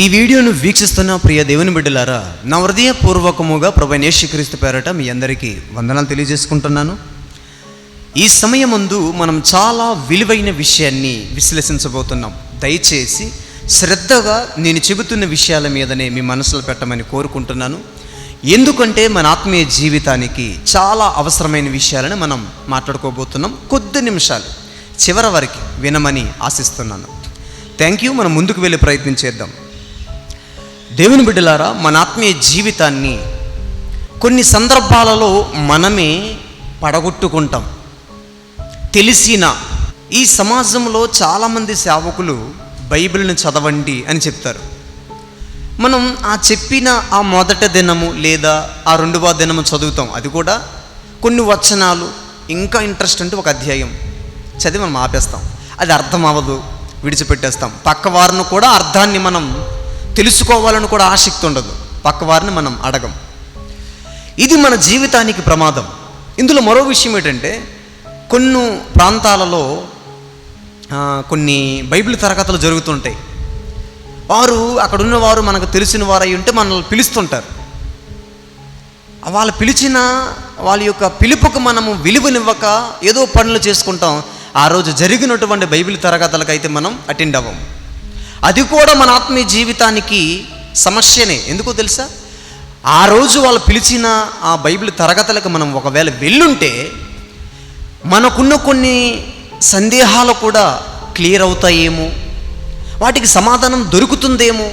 ఈ వీడియోను వీక్షిస్తున్న ప్రియ దేవుని బిడ్డలారా నా హృదయపూర్వకముగా ప్రభు నేషక్రీస్తు పేరట మీ అందరికీ వందనాలు తెలియజేసుకుంటున్నాను. ఈ సమయమందు మనం చాలా విలువైన విషయాన్ని విశ్లేషించబోతున్నాం. దయచేసి శ్రద్ధగా నేను చెబుతున్న విషయాల మీదనే మీ మనసులో పెట్టమని కోరుకుంటున్నాను. ఎందుకంటే మన ఆత్మీయ జీవితానికి చాలా అవసరమైన విషయాలను మనం మాట్లాడుకోబోతున్నాం. కొద్ది నిమిషాలు చివరి వరకు వినమని ఆశిస్తున్నాను. థ్యాంక్ యూ మనం ముందుకు వెళ్ళి ప్రయత్నం చేద్దాం. దేవుని బిడ్డలారా మన ఆత్మీయ జీవితాన్ని కొన్ని సందర్భాలలో మనమే పడగొట్టుకుంటాం. తెలిసిన ఈ సమాజంలో చాలామంది సేవకులు బైబిల్ని చదవండి అని చెప్తారు. మనం ఆ చెప్పిన ఆ మొదట దినము లేదా ఆ రెండవ దినము చదువుతాం. అది కూడా కొన్ని వచనాలు ఇంకా ఇంట్రెస్ట్ అంటే ఒక అధ్యాయం చదివి మనం ఆపేస్తాం. అది అర్థం అవ్వదు విడిచిపెట్టేస్తాం. పక్క వారిని కూడా అర్థాన్ని మనం తెలుసుకోవాలని కూడా ఆసక్తి ఉండదు. పక్కవారిని మనం అడగం. ఇది మన జీవితానికి ప్రమాదం. ఇందులో మరో విషయం ఏంటంటే కొన్ని ప్రాంతాలలో కొన్ని బైబిల్ తరగతులు జరుగుతుంటాయి. వారు అక్కడ ఉన్నవారు మనకు తెలిసిన వారు ఉంటే మనల్ని పిలుస్తుంటారు. వాళ్ళు పిలిచిన వాళ్ళ యొక్క పిలుపుకు మనము విలువనివ్వక ఏదో పనులు చేసుకుంటాం. ఆ రోజు జరిగినటువంటి బైబిల్ తరగతులకైతే మనం అటెండ్ అవ్వం. అది కూడా మన ఆత్మీయ జీవితానికి సమస్యనే. ఎందుకో తెలుసా? ఆ రోజు వాళ్ళు పిలిచిన ఆ బైబిల్ తరగతులకు మనం ఒకవేళ వెళ్ళుంటే మనకున్న కొన్ని సందేహాలు కూడా క్లియర్ అవుతాయేమో. వాటికి సమాధానం దొరుకుతుందేమో.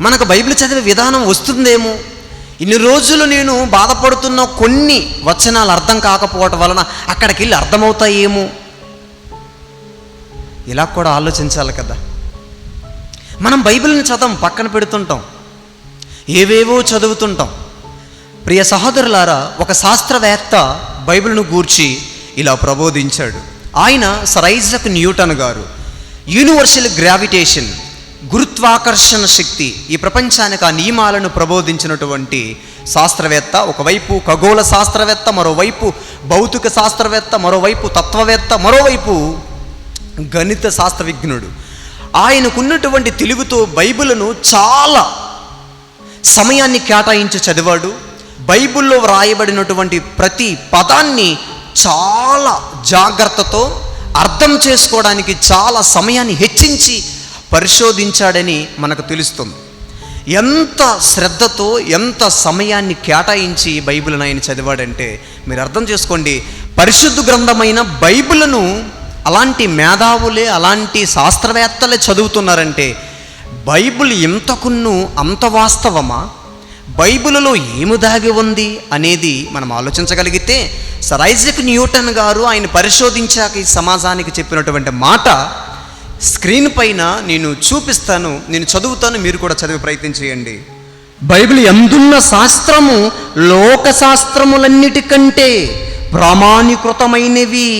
మనకు బైబిల్ చదివే విధానం వస్తుందేమో. ఇన్ని రోజులు నేను బాధపడుతున్న కొన్ని వచనాలు అర్థం కాకపోవటం వలన అక్కడికి వెళ్ళి అర్థమవుతాయేమో. ఇలా కూడా ఆలోచించాలి కదా. మనం బైబిల్ని చదవం పక్కన పెడుతుంటాం. ఏవేవో చదువుతుంటాం. ప్రియ సహోదరులారా ఒక శాస్త్రవేత్త బైబిల్ను గూర్చి ఇలా ప్రబోధించాడు. ఆయన సర్ ఐజక్ న్యూటన్ గారు యూనివర్సల్ గ్రావిటేషన్ గురుత్వాకర్షణ శక్తి ఈ ప్రపంచానికి ఆ నియమాలను ప్రబోధించినటువంటి శాస్త్రవేత్త ఒకవైపు ఖగోళ శాస్త్రవేత్త మరోవైపు భౌతిక శాస్త్రవేత్త మరోవైపు తత్వవేత్త మరోవైపు గణిత శాస్త్రవిజ్ఞుడు. ఆయనకున్నటువంటి తెలుగుతో బైబిల్ను చాలా సమయాన్ని కేటాయించి చదివాడు. బైబిల్లో వ్రాయబడినటువంటి ప్రతి పదాన్ని చాలా జాగ్రత్తతో అర్థం చేసుకోవడానికి చాలా సమయాన్ని హెచ్చించి పరిశోధించాడని మనకు తెలుస్తుంది. ఎంత శ్రద్ధతో ఎంత సమయాన్ని కేటాయించి బైబిల్ను ఆయన చదివాడంటే మీరు అర్థం చేసుకోండి. పరిశుద్ధ గ్రంథమైన బైబిల్ను అలాంటి మేధావులే అలాంటి శాస్త్రవేత్తలే చదువుతున్నారంటే బైబిల్ ఇంతకున్ను అంత వాస్తవమా? బైబిల్లో ఏమి దాగి ఉంది అనేది మనం ఆలోచించగలిగితే సర్ ఐజక్ న్యూటన్ గారు ఆయన పరిశోధించాక ఈ సమాజానికి చెప్పినటువంటి మాట స్క్రీన్ పైన నేను చూపిస్తాను నేను చదువుతాను మీరు కూడా చదివే ప్రయత్నం చేయండి. బైబిల్ ఎందున్న శాస్త్రము? లోక శాస్త్రములన్నిటికంటే ప్రామాణీకృతమైనవి.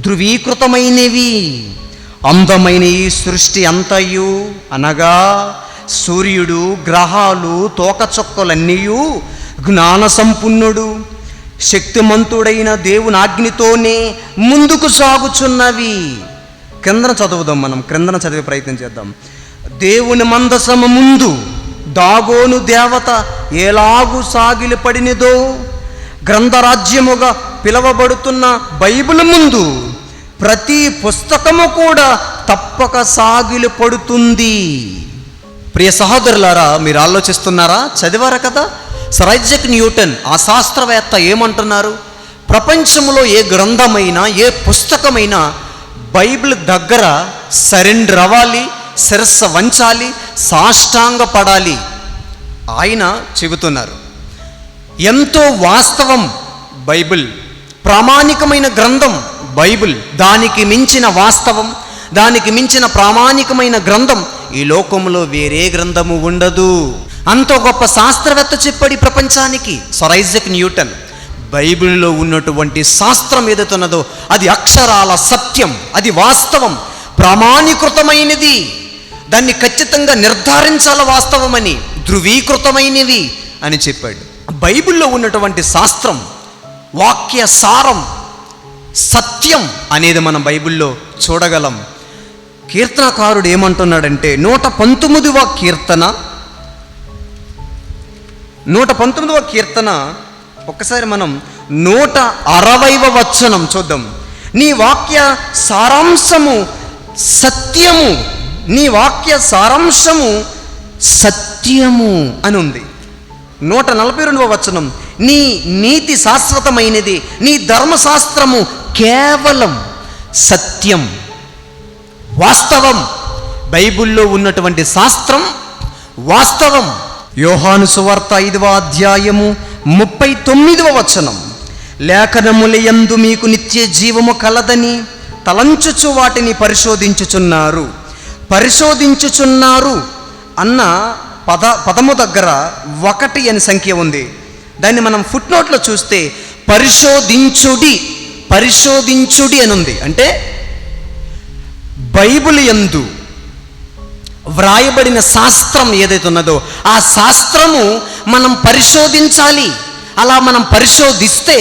ధృవీకృతమైనవి. అందమైన ఈ సృష్టి అంతయు అనగా సూర్యుడు గ్రహాలు తోకచుక్కలన్నీయూ జ్ఞాన సంపన్నుడు శక్తిమంతుడైన దేవుని ఆజ్ఞతోనే ముందుకు సాగుచున్నవి. క్రిందన చదువుదాం మనం క్రిందన చదివే ప్రయత్నం చేద్దాం. దేవుని మందసము ముందు దాగోను దేవత ఎలాగు సాగిలి పడినదో గ్రంథరాజ్యముగా పిలవబడుతున్న బైబిల్ ముందు ప్రతి పుస్తకము కూడా తప్పక సాగిలు పడుతుంది. ప్రియ సహోదరులారా మీరు ఆలోచిస్తున్నారా? చదివారా కదా? సర్ ఐజక్ న్యూటన్ ఆ శాస్త్రవేత్త ఏమంటున్నారు? ప్రపంచంలో ఏ గ్రంథమైనా ఏ పుస్తకమైనా బైబిల్ దగ్గర సరెండర్ అవ్వాలి శిరస్స వంచాలి సాష్టాంగ పడాలి ఆయన చెబుతున్నారు ఎంతో వాస్తవం బైబిల్. ప్రామాణికమైన గ్రంథం బైబిల్ దానికి మించిన వాస్తవం దానికి మించిన ప్రామాణికమైన గ్రంథం ఈ లోకంలో వేరే గ్రంథము ఉండదు. అంత గొప్ప శాస్త్రవేత్త చెప్పాడు ప్రపంచానికి సర్ న్యూటన్. బైబిల్లో ఉన్నటువంటి శాస్త్రం ఏదైతున్నదో అది అక్షరాల సత్యం అది వాస్తవం ప్రామాణీకృతమైనది. దాన్ని ఖచ్చితంగా నిర్ధారించాల వాస్తవమని ధృవీకృతమైనవి అని చెప్పాడు. బైబిల్లో ఉన్నటువంటి శాస్త్రం వాక్య సారం సత్యం అనేది మనం బైబిల్లో చూడగలం. కీర్తనకారుడు ఏమంటున్నాడంటే నూట పంతొమ్మిదవ కీర్తన నూట పంతొమ్మిదవ కీర్తన ఒక్కసారి మనం నూట అరవైవ వచనం చూద్దాం. నీ వాక్య సారాంశము సత్యము నీ వాక్య సారాంశము సత్యము అని ఉంది. నూట నలభై రెండవ వచనం నీ నీతి శాశ్వతమైనది నీ ధర్మశాస్త్రము కేవలం సత్యం వాస్తవం. బైబిల్లో ఉన్నటువంటి శాస్త్రం వాస్తవం. యోహాను సువార్త ఐదవ అధ్యాయము ముప్పై తొమ్మిదవ వచనం. లేఖనములయందు మీకు నిత్య జీవము కలదని తలంచుచు వాటిని పరిశోధించుచున్నారు. పరిశోధించుచున్నారు అన్న పద పదము దగ్గర ఒకటి అని సంఖ్య ఉంది. దాన్ని మనం ఫుట్ నోట్లో చూస్తే పరిశోధించుడి పరిశోధించుడి అని ఉంది అంటే బైబిల్ యందు వ్రాయబడిన శాస్త్రం ఏదైతే ఉన్నదో ఆ శాస్త్రము మనం పరిశోధించాలి. అలా మనం పరిశోధిస్తే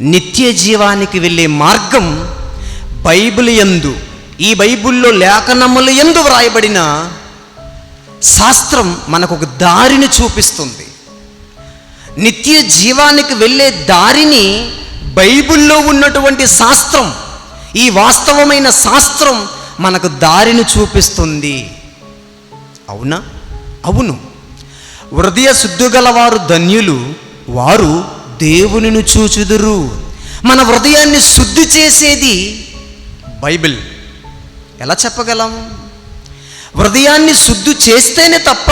నిత్య జీవానికి వెళ్ళే మార్గం బైబిల్ యందు ఈ బైబిల్లో లేఖనములు యందు వ్రాయబడిన శాస్త్రం మనకు ఒక దారిని చూపిస్తుంది. నిత్య జీవానికి వెళ్ళే దారిని బైబిల్లో ఉన్నటువంటి శాస్త్రం ఈ వాస్తవమైన శాస్త్రం మనకు దారిని చూపిస్తుంది. అవునా? అవును. హృదయ శుద్ధుగలవారు ధన్యులు వారు దేవునిని చూచుదురు. మన హృదయాన్ని శుద్ధి చేసేది బైబిల్. ఎలా చెప్పగలం? హృదయాన్ని శుద్ధి చేస్తేనే తప్ప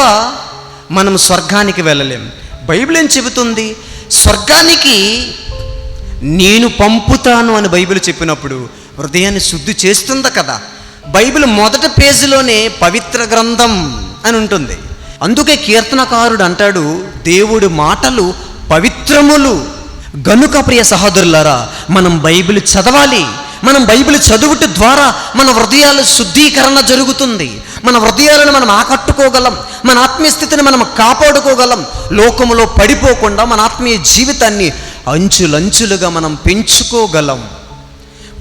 మనం స్వర్గానికి వెళ్ళలేం. బైబిల్ ఏం చెబుతుంది? స్వర్గానికి నేను పంపుతాను అని బైబిల్ చెప్పినప్పుడు హృదయాన్ని శుద్ధి చేస్తుంది కదా. బైబిల్ మొదటి పేజీలోనే పవిత్ర గ్రంథం అని ఉంటుంది. అందుకే కీర్తనకారుడు అంటాడు దేవుడి మాటలు పవిత్రములు. గనుక ప్రియ సహోదరులారా మనం బైబిల్ చదవాలి. మనం బైబిల్ చదువుట ద్వారా మన హృదయాల శుద్ధీకరణ జరుగుతుంది. మన హృదయాలను మనం ఆకట్టుకోగలం. మన ఆత్మీయ స్థితిని మనం కాపాడుకోగలం. లోకములో పడిపోకుండా మన ఆత్మీయ జీవితాన్ని అంచులంచులుగా మనం పెంచుకోగలం.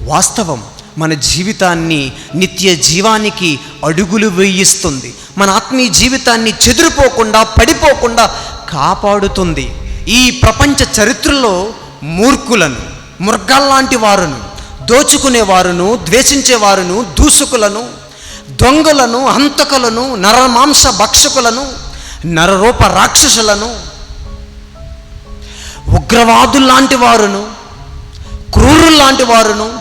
వాస్తవం మన జీవితాన్ని నిత్య జీవానికి అడుగులు వేయిస్తుంది. మన ఆత్మీయ జీవితాన్ని చెదిరిపోకుండా పడిపోకుండా కాపాడుతుంది. ఈ ప్రపంచ చరిత్రలో మూర్ఖులను మృగాల్లాంటి వారును దోచుకునేవారును ద్వేషించేవారును దూసుకులను దొంగలను హంతకులను నరమాంస భక్షకులను నరరూప రాక్షసులను ఉగ్రవాదుల్లాంటి వారును క్రూరుల్లాంటి వారును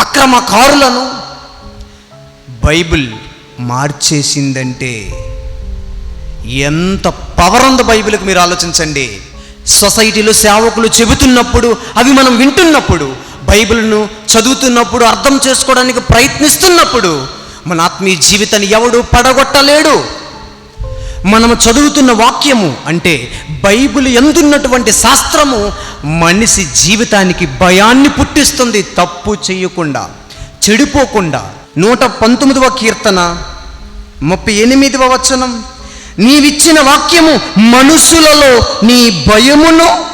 అక్రమకారులను బైబిల్ మార్చేసిందంటే ఎంత పవర్ ఉంది బైబిల్కి మీరు ఆలోచించండి. సొసైటీలో సేవకులు చెబుతున్నప్పుడు అవి మనం వింటున్నప్పుడు బైబిల్ను చదువుతున్నప్పుడు అర్థం చేసుకోవడానికి ప్రయత్నిస్తున్నప్పుడు మన ఆత్మీయ జీవితాన్ని ఎవడు పడగొట్టలేడు. మనము చదువుతున్న వాక్యము అంటే బైబిల్ ఎందున్నటువంటి శాస్త్రము మనిషి జీవితానికి భయాన్ని పుట్టిస్తుంది తప్పు చేయకుండా చెడిపోకుండా. నూట పంతొమ్మిదవ కీర్తన ముప్పై ఎనిమిదవ వచనం. నీవిచ్చిన వాక్యము మనుషులలో నీ భయమును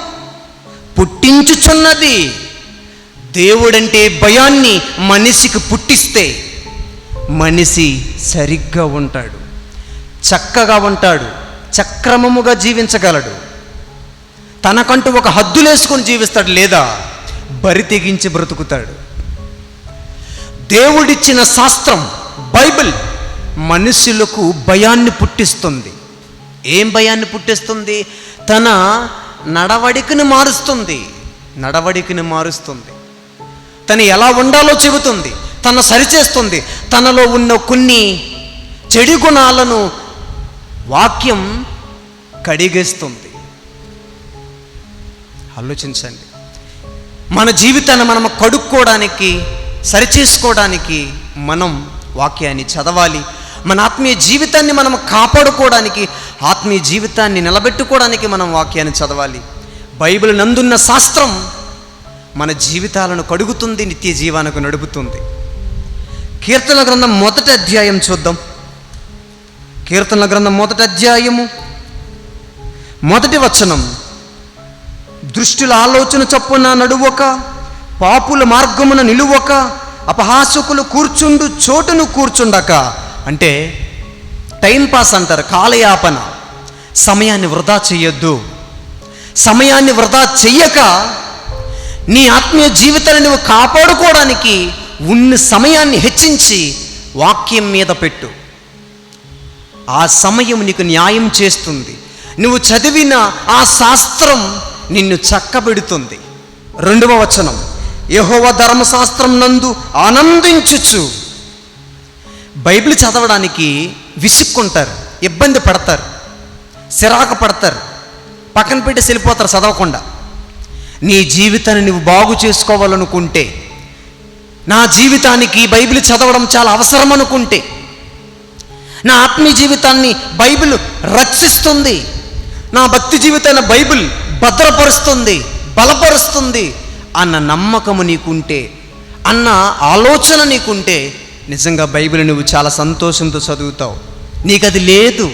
పుట్టించుచున్నది. దేవుడంటే భయాన్ని మనిషికి పుట్టిస్తే మనిషి సరిగ్గా ఉంటాడు చక్కగా ఉంటాడు చక్రమముగా జీవించగలడు. తనకంటూ ఒక హద్దులేసుకొని జీవిస్తాడు లేదా బరి తెగించి బ్రతుకుతాడు. దేవుడిచ్చిన శాస్త్రం బైబిల్ మనుషులకు భయాన్ని పుట్టిస్తుంది. ఏం భయాన్ని పుట్టిస్తుంది? తన నడవడికను మారుస్తుంది. నడవడికను మారుస్తుంది. తను ఎలా ఉండాలో చెబుతుంది. తన సరిచేస్తుంది. తనలో ఉన్న కొన్ని చెడు గుణాలను వాక్యం కడిగేస్తుంది. ఆలోచించండి. మన జీవితాన్ని మనం కడుక్కోవడానికి సరిచేసుకోవడానికి మనం వాక్యాన్ని చదవాలి. మన ఆత్మీయ జీవితాన్ని మనం కాపాడుకోవడానికి ఆత్మీయ జీవితాన్ని నిలబెట్టుకోవడానికి మనం వాక్యాన్ని చదవాలి. బైబిల్ నందున్న శాస్త్రం మన జీవితాలను కడుగుతుంది నిత్య జీవానికి నడుపుతుంది. కీర్తన గ్రంథం మొదటి అధ్యాయం చూద్దాం. కీర్తన గ్రంథం మొదటి అధ్యాయము. మొదటి వచనం దృష్టిల ఆలోచన చొప్పున నడువక పాపుల మార్గమున నిలువక అపహాసకులు కూర్చుండు చోటును కూర్చుండక అంటే టైం పాస్ అంటారు కాలయాపన. సమయాన్ని వృధా చేయొద్దు. సమయాన్ని వృధా చెయ్యక నీ ఆత్మీయ జీవితాన్ని నువ్వు కాపాడుకోవడానికి ఉన్న సమయాన్ని హెచ్చించి వాక్యం మీద పెట్టు. ఆ సమయం నీకు న్యాయం చేస్తుంది. నువ్వు చదివిన ఆ శాస్త్రం నిన్ను చక్కబెడుతుంది. రెండవ వచనం యహోవ ధర్మశాస్త్రం నందు ఆనందించుచు. బైబిల్ చదవడానికి విసుక్కుంటారు ఇబ్బంది పడతారు సిరాకు పడతారు పక్కన పెట్టి వెళ్ళిపోతారు చదవకుండా. నీ జీవితాన్ని నువ్వు బాగు చేసుకోవాలనుకుంటే నా జీవితానికి బైబిల్ చదవడం చాలా అవసరం అనుకుంటే నా ఆత్మీయ జీవితాన్ని బైబిల్ రక్షిస్తుంది నా భక్తి జీవితాన్ని బైబిల్ భద్రపరుస్తుంది బలపరుస్తుంది అన్న నమ్మకము నీకుంటే అన్న ఆలోచన నీకుంటే నిజంగా బైబిల్ నువ్వు చాలా సంతోషంతో చదువుతావు. నీకు అది లేదు.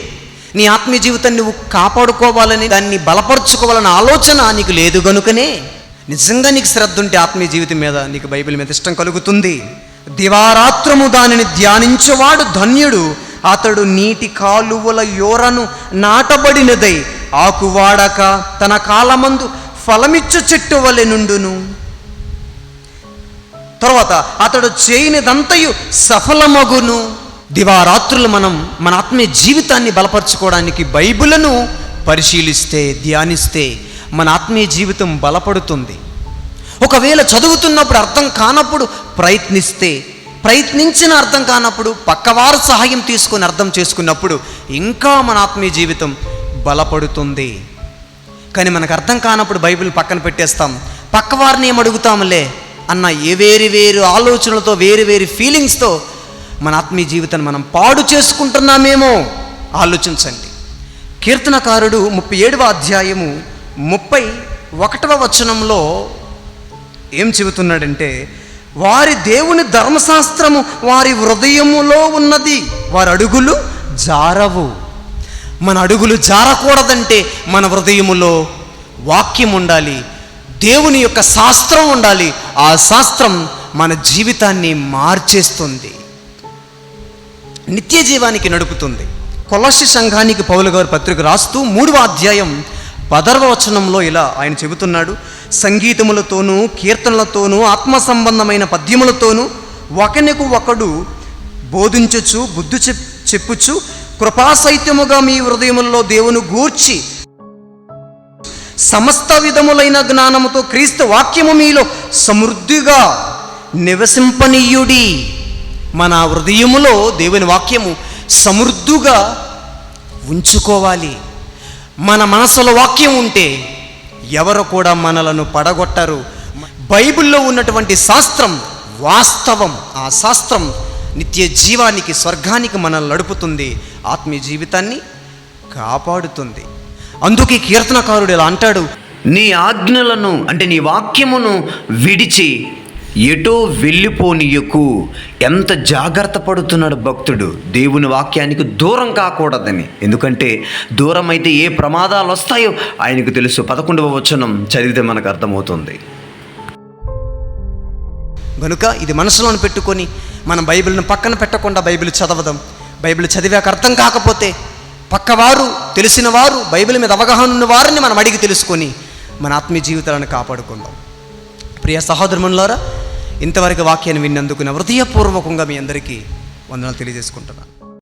నీ ఆత్మీయ జీవితాన్ని నువ్వు కాపాడుకోవాలని దాన్ని బలపరుచుకోవాలని ఆలోచన నీకు లేదు గనుకనే నిజంగా నీకు శ్రద్ధ ఉంటే ఆత్మీయ జీవితం మీద నీకు బైబిల్ మీద ఇష్టం కలుగుతుంది. దివారాత్రము దానిని ధ్యానించేవాడు ధన్యుడు. అతడు నీటి కాలువల యోరను నాటబడినదై ఆకువాడక తన కాలమందు ఫలమిచ్చు చెట్టు వలె నుండును. తర్వాత అతడు చేయనిదంతయు సఫలమగును. దివారాత్రులు మనం మన ఆత్మీయ జీవితాన్ని బలపరచుకోవడానికి బైబులను పరిశీలిస్తే ధ్యానిస్తే మన ఆత్మీయ జీవితం బలపడుతుంది. ఒకవేళ చదువుతున్నప్పుడు అర్థం కానప్పుడు ప్రయత్నిస్తే ప్రయత్నించిన అర్థం కానప్పుడు పక్కవారు సహాయం తీసుకొని అర్థం చేసుకున్నప్పుడు ఇంకా మన ఆత్మీయ జీవితం బలపడుతుంది. కానీ మనకు అర్థం కానప్పుడు బైబిల్ పక్కన పెట్టేస్తాం. పక్కవారిని ఏం అడుగుతాంలే అన్న ఏ వేరు వేరు ఆలోచనలతో వేరు వేరు ఫీలింగ్స్తో మన ఆత్మీయ జీవితాన్ని మనం పాడు చేసుకుంటున్నామేమో ఆలోచించండి. కీర్తనకారుడు ముప్పై ఏడవ అధ్యాయము ముప్పై ఒకటవ వచనంలో ఏం చెబుతున్నాడంటే వారి దేవుని ధర్మశాస్త్రము వారి హృదయములో ఉన్నది వారి అడుగులు జారవు. మన అడుగులు జారకూడదంటే మన హృదయములో వాక్యం ఉండాలి దేవుని యొక్క శాస్త్రం ఉండాలి. ఆ శాస్త్రం మన జీవితాన్ని మార్చేస్తుంది. నిత్య జీవానికి నడుపుతుంది. కొలసి సంఘానికి పౌలు గారు పత్రిక రాస్తూ మూడవ అధ్యాయం పదర్వ వచనంలో ఇలా ఆయన చెబుతున్నాడు. సంగీతములతోనూ కీర్తనలతోనూ ఆత్మ సంబంధమైన పద్యములతోనూ ఒకనికి ఒకడు బోధించచ్చు బుద్ధి చెప్ చెప్పుచు కృపాసైత్యముగా మీ హృదయముల్లో దేవుని గూర్చి సమస్త విధములైన జ్ఞానముతో క్రీస్తు వాక్యము మీలో సమృద్ధిగా నివసింపనీయుడి. మన హృదయములో దేవుని వాక్యము సమృద్ధిగా ఉంచుకోవాలి. మన మనసులో వాక్యం ఉంటే ఎవరు కూడా మనలను పడగొట్టరు. బైబిల్లో ఉన్నటువంటి శాస్త్రం వాస్తవం. ఆ శాస్త్రం నిత్య జీవానికి స్వర్గానికి మనల్ని నడుపుతుంది. ఆత్మీయ జీవితాన్ని కాపాడుతుంది. అందుకే కీర్తనకారుడు ఇలా అంటాడు నీ ఆజ్ఞలను అంటే నీ వాక్యమును విడిచి ఎటో వెళ్ళిపోనీయకు. ఎంత జాగ్రత్త పడుతున్నాడు భక్తుడు. దేవుని వాక్యానికి దూరం కాకూడదని. ఎందుకంటే దూరం అయితే ఏ ప్రమాదాలు వస్తాయో ఆయనకు తెలుసు. పదకొండవ వచనం చదివితే మనకు అర్థమవుతుంది. గనుక ఇది మనసులోని పెట్టుకొని మనం బైబిల్ని పక్కన పెట్టకుండా బైబిల్ చదవదాం. బైబిల్ చదివాక అర్థం కాకపోతే పక్కవారు తెలిసిన వారు బైబిల్ మీద అవగాహన ఉన్న వారిని మనం అడిగి తెలుసుకొని మన ఆత్మీయ జీవితాలను కాపాడుకుందాం. ప్రియ సహోదరుములారా ఇంతవరకు వాక్యాన్ని విన్నందుకు నా హృదయపూర్వకంగా మీ అందరికీ వందనాలు తెలియజేసుకుంటున్నాను.